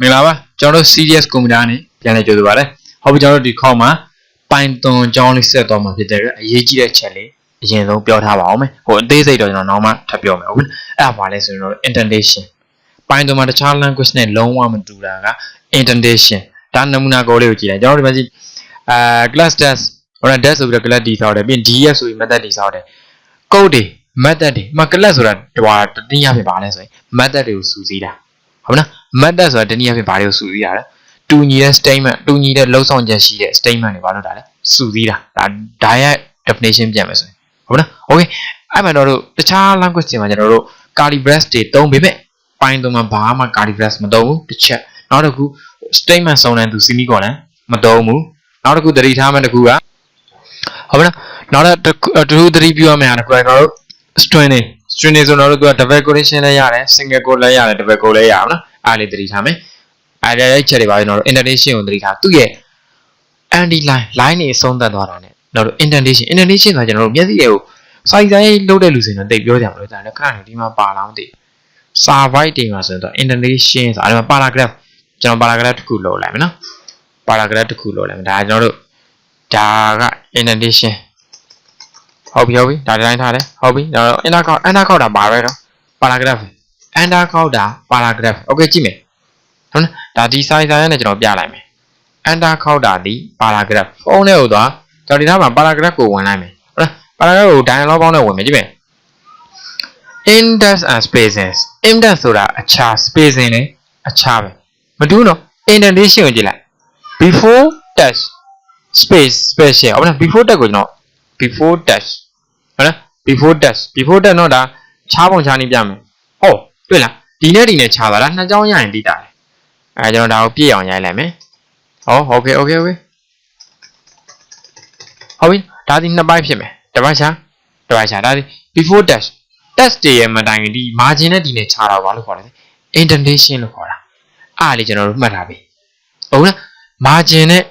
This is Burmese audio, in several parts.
မင်္ဂလာပါကျွန်တော်တို့ serious computer နဲ့ပြန်လည်ကြိုဆိုပါရစေဟုတ်ပြီကျွန်တော်တို့ဒီခေါက်မှာ Python အကြောင်းလေးဆက်သွားမှာဖြစ်တဲ့အတွက်အရေးကြီးတဲ့ချက်လေးအရင်ဆုံးပြောထားပါအောင်မယ်ဟိုအသေးစိတ်တော့ကျွန်တော်နောက်မှထပ်ပြောမယ်ဟုတ်ပြီအဲ့ဒါပါလဲဆိုရင်တော့ indentation Python မှာတခြား language နဲ့လုံးဝမတူတာက indentation ဒါနမူနာကောလေးကိုကြည့်လိုက်ကျွန်တော်တို့ဒီမှာကြည့်အာ class test ဟိုက test ဆိုပြီးတော့ class တည်ဆောက်တယ်ပြီးရင် ds ဆိုပြီး method တည်ဆောက်တယ် code တွေ method တွေမ class ဆိုတာဟိုတနည်းအားဖြင့်ပါလဲဆိုရင် method တွေကိုစုစည်းတာ ဟုတ်မလား method ဆိုတာတနည်းအားဖြင့်ဘာတွေကိုစုစည်းတာလဲတူညီတဲ့ statement တူညီတဲ့လုံးဆောင်ချက်ရှိတဲ့ statement တွေဘာလို့တာလဲစုစည်းတာဒါဒါရဲ့ definition ပြန်မယ်ဆိုရင်ဟုတ်မလား okay အဲ့မှာတော့တို့တခြား language တွေမှာကျွန်တော်တို့ curly brace တွေသုံးပေမဲ့ Python မှာဘာမှ curly brace မသုံးဘူးတစ်ချက်နောက်တစ်ခု statement စုံတဲ့သူ semicolon မသုံးဘူးနောက်တစ်ခုသတိထားမှတစ်ခုကဟုတ်မလားနောက်တစ်ခုတစ်ခုသတိပြုရမယ့်ဟာတစ်ခုကကျွန်တော်တို့ string တွေ string တွေဆိုတော့တို့က double quotation လည်းရတယ် single quote လည်းရတယ် double quote လည်းရပါနော်အားလေးသတိထားမယ်အဲ့ဒါအဲ့ချက်တွေပါကျွန်တော်တို့ indentation ကိုသတိထားသူ့ရဲ့ anti line line တွေအဆုံးသတ်သွားတာ ਨੇ နောက်တော့ indentation indentation ဆိုတာကျွန်တော်တို့မျက်စိတွေကိုစိုက်ဆိုင်လုပ်တဲ့လူစင်တော့တိတ်ပြောကြမှာလို့ဒါလည်းခဏနေဒီမှာပါလာမသိ survive တွေမှာဆိုတော့ indentation ဆိုတာအဲ့မှာ paragraph ကျွန်တော် paragraph တစ်ခုလောက်လိုက်မယ်နော် paragraph တစ်ခုလောက်လိုက်မယ်ဒါကျွန်တော်တို့ဒါက indentation ဟုတ်ပြီဟုတ်ပြီဒါဒီတိုင်းထားတယ်ဟုတ်ပြီဒါတော့ enter ခောက် enter ခောက်တာပါပဲတော့ paragraph enter ခောက်တာ paragraph okay ကြည့်မယ်ဟုတ်နော်ဒါဒီ size ဆိုင်နဲ့ကျွန်တော်ပြလိုက်မယ် enter ခောက်တာဒီ paragraph ဖုန်းထဲကိုသွားကျွန်တော်ဒီနားမှာ paragraph ကိုဝင်လိုက်မယ်ဟုတ်လား paragraph ကို dialog box နဲ့ဝင်မယ်ကြည့်မယ် index and spaces index ဆိုတာအခြား spacing လည်းအခြားပဲမတူဘူးနော် indentation ကိုကြည့်လိုက် before dash space special ဟုတ်လား before dash ကိုကျွန်တော် before dash ဟုတ်လား before dash before dash တော့ဒါခြားပုံခြားနည်းပြမယ်ဟောတွေ့လားဒီနဲ့ဒီနဲ့ခြားပါလားနှစ်ကြောင်းရရင်ပြီးတာလေအဲကျွန်တော်ဒါကိုပြည့်အောင်ရိုက်လိုက်မယ်ဟော okay okay okay ဟုတ်ပြီဒါဒီနှစ်ပိုင်းဖြစ်မယ်တစ်ပိုင်းခြားတစ်ပိုင်းခြားဒါဒီ before dash dash တည်းရဲ့မတိုင်ခင်ဒီ margin နဲ့ဒီနဲ့ခြားတာဘာလို့ခေါ်လဲ indentation လို့ခေါ်တာအားလေကျွန်တော်တို့မှတ်ထားပြီဟုတ်လား margin နဲ့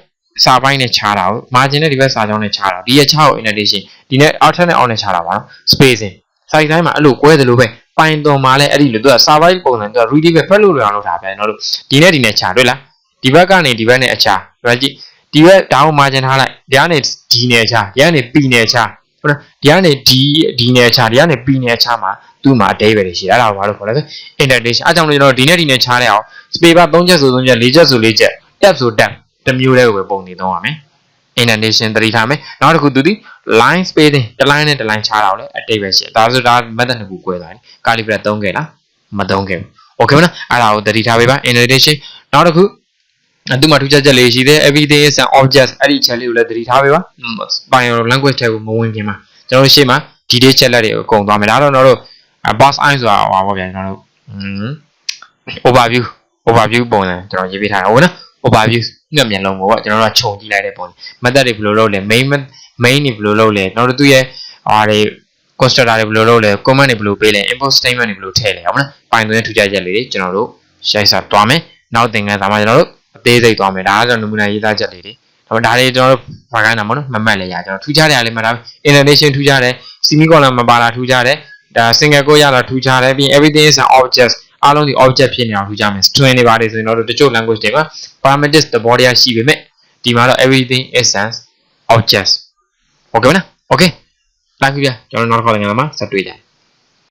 စာပိုင်းနဲ့ခြားတာကို margin နဲ့ဒီဘက်စာကြောင်းနဲ့ခြားတာဒီရဲ့ခြားကို indentation ဒီနဲ့ outer နဲ့ out နဲ့ခြားတာပါနော် spacing size တိုင်းမှာအဲ့လိုကွဲသလိုပဲပိုင်တော်မှာလည်းအဲ့ဒီလိုသူက survive ပုံစံသူက reading ပဲဖက်လို့ရအောင်လုပ်တာပဲနော်တို့ဒီနဲ့ဒီနဲ့ခြားတွေ့လားဒီဘက်ကနေဒီဘက်နဲ့အခြားဒါကြည့်ဒီဘက်ဒါကို margin ထားလိုက်ဒီကနေဒီနဲ့ခြားဒီကနေ p နဲ့ခြားဟုတ်လားဒီကနေဒီဒီနဲ့ခြားဒီကနေ p နဲ့ခြားမှာသူ့မှာအတိတ်ပဲရှိတယ်အဲ့ဒါကိုဘာလို့ခေါ်လဲဆို indentation အဲကြောင့်လို့ကျွန်တော်ဒီနဲ့ဒီနဲ့ခြားလိုက်အောင် space ပါ3ချက်ဆို3ချက်4ချက်ဆို4ချက် tab ဆို tab တစ်မျိုးတည်းကိုပဲပုံနေသုံးရမယ် indentation သတိထားမယ်နောက်တစ်ခုသူဒီ line spacing တစ် line နဲ့တစ် line ခြားတာကိုလည်းအတိတ်ပဲရှိတယ်ဒါဆိုဒါ method နှစ်ခု꿰သွားတယ် calibrate သုံးခဲ့လားမသုံးခဲ့ဘူး okay မလားအဲ့ဒါကိုသတိထားပေးပါ indentation နောက်တစ်ခုအတူမှထူးခြားချက်လေးရှိသေး everything is an object အဲ့ဒီချက်လေးကိုလည်းသတိထားပေးပါ bio language ထဲကိုမဝင်ခင်မှာကျွန်တော်တို့ရှေ့မှာ detail ချက်လက်တွေကိုအကုန်သွားမယ်ဒါတော့ကျွန်တော်တို့ boss eye ဆိုတာဟောပါဗျာကျွန်တော်တို့ overview overview ပုံစံကျွန်တော်ရေးပေးထားတာဟုတ်နော် overview ညမျက်လုံးကိုကျွန်တော်တို့ကခြုံကြည့်လိုက်တဲ့ပုံ method တွေဘယ်လိုလုပ်လဲ main main တွေဘယ်လိုလုပ်လဲနောက်တော့သူ့ရဲ့ဟာတွေ constructor တွေဘယ်လိုလုပ်လဲ command တွေဘယ်လိုပေးလဲ import statement တွေဘယ်လိုထည့်လဲဟုတ်မလား Python ရဲ့ထူးခြားချက်လေးတွေကျွန်တော်တို့ရိုက်စာတွားမယ်နောက်သင်ခန်းစာမှာကျွန်တော်တို့အသေးစိတ်တွားမယ်ဒါကကျွန်တော်နမူနာရေးသားချက်လေးတွေဒါဒါတွေကျွန်တော်တို့ဘာကိုင်းတာမဟုတ်နော်မမှတ်လဲရကျွန်တော်ထူးခြားတယ်အားလေးမှတ်ထား indentation ထူးခြားတယ် semicolon မပါလာထူးခြားတယ်ဒါ single quote ရတာထူးခြားတယ်ပြီး everything is an object အားလုံးဒီ object ဖြစ်နေအောင်ထူးခြားမယ် string တွေပါတယ်ဆိုရင်တော့တချို့ language တွေမှာ parameters သဘောတရားရှိပေမဲ့ဒီမှာတော့ everything is an object okay မလား okay လိုက်ပြီဗျကျွန်တော်နောက်တစ်ခါလည်းငါမှာဆက်တွေ့ကြတယ်